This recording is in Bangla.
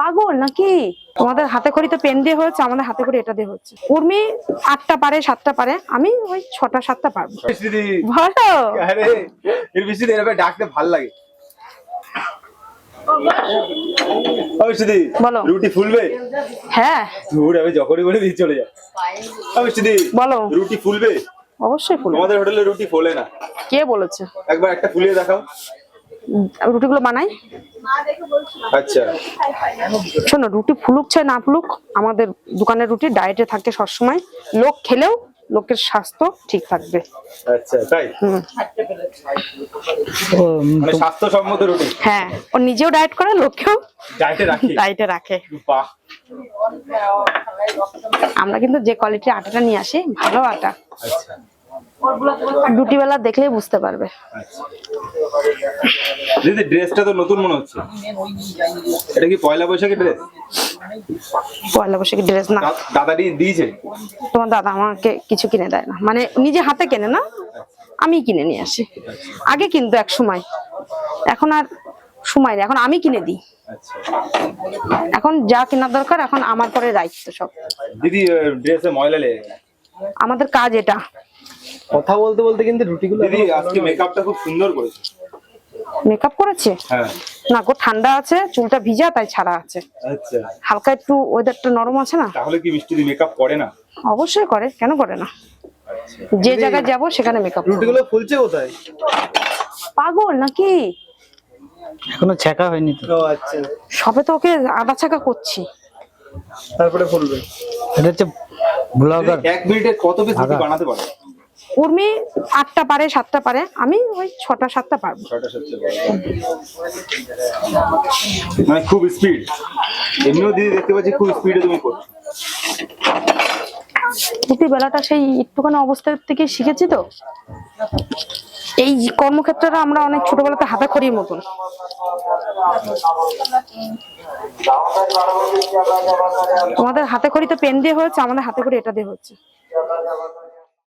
পাগল নাকি? তোমাদের হাতে খড়ি তো পেন দিয়ে হচ্ছে আমাদের হাতে খড়ি এটা দিয়ে হচ্ছে। উর্মি আটটা পারে সাতটা পারে আমি ওই ছটা সাতটা পারব। ভালো? এর বেশি ডাকতে ভালো লাগে। বলো। রুটি ফুলবে? হ্যাঁ। ধুর আমি যখনই বলে দিয়ে চলে যায় ওই বলো। রুটি ফুলবে? অবশ্যই ফুল তোমাদের হোটেলে রুটি ফোলে না। কে বলেছে? একবার একটা ফুলিয়ে দেখাও। রুটিগুলো বানাই। আচ্ছা। শোনো রুটি ফুলুক চাই না ফুলুক আমাদের দোকানের রুটি ডায়েটে থাকে সবসময়। লোক খেলেও লোকের স্বাস্থ্য ঠিক থাকবে। আচ্ছা তাই? মানে স্বাস্থ্যসম্মত রুটি? হ্যাঁ ও নিজেও ডায়েট করে লোককেও ডায়েটে রাখি? ডায়েটে রাখে। বাহ। আমরা কিন্তু যে কোয়ালিটির আটাটা নিয়ে আসি ভালো আটা। আচ্ছা। রুটি বেলা দেখলেই বুঝতে পারবে। আচ্ছা। দিদি ড্রেসটা তো নতুন মনে হচ্ছে। এটা কি পয়লা বৈশাখের ড্রেস? পয়লা বৈশাখী ড্রেস না। দাদাটি দিয়েছে? তোমার দাদা আমাকে কিছু কিনে দেয় না। মানে নিজে হাতে কেনে না আমি কিনে নিয়ে আসি। আগে কিন্তু এক সময়। এখন আর সময় নেই। এখন আমি কিনে দিই। আচ্ছা। এখন যা কেনার দরকার এখন আমার পরে দায়িত্ব সব। দিদি ড্রেসে ময়লা লেগে আমাদের কাজ এটা। কথা বলতে বলতে কিন্তু রুটিগুলো দিদি আজকে মেকআপটা খুব সুন্দর করেছে। মেকআপ করেছে? হ্যাঁ। না গো ঠান্ডা আছে চুলটা ভিজা তাই ছাড়া আছে। আচ্ছা। হালকা একটু ওয়েদারটা নরম আছে না? তাহলে কি মিষ্টি দি মেকআপ করে না? অবশ্যই করে কেন করে না? যে জায়গায় যাব সেখানে মেকআপ রুটিগুলো ফুলছে কোথায়? পাগল নাকি? এখনও ছেঁকা হয়নি তো। ও আচ্ছা। সবে তো ওকে আদা ছাকা করছি। তারপরে ফুলবে। এটা হচ্ছে ব্লগার। এক মিনিটে কত পিস রুটি বানাতে পারো উর্মি আটটা পারে সাতটা পারে। আমি ওই ছটা সাতটা পারব। মানে খুব স্পিড এমনিও দিদি দেখতে পাচ্ছি খুব স্পিডে তুমি করছ। প্রতি বেলাটা সেই একটুখানি অবস্থা থেকে শিখেছি তো। এই কর্মক্ষেত্রটা আমরা অনেক ছোটবেলাতে হাতে খড়ির মতন। তোমাদের হাতে খড়ি তো পেন দিয়ে হয়েছে আমাদের হাতে খড়ি এটা দিয়ে হচ্ছে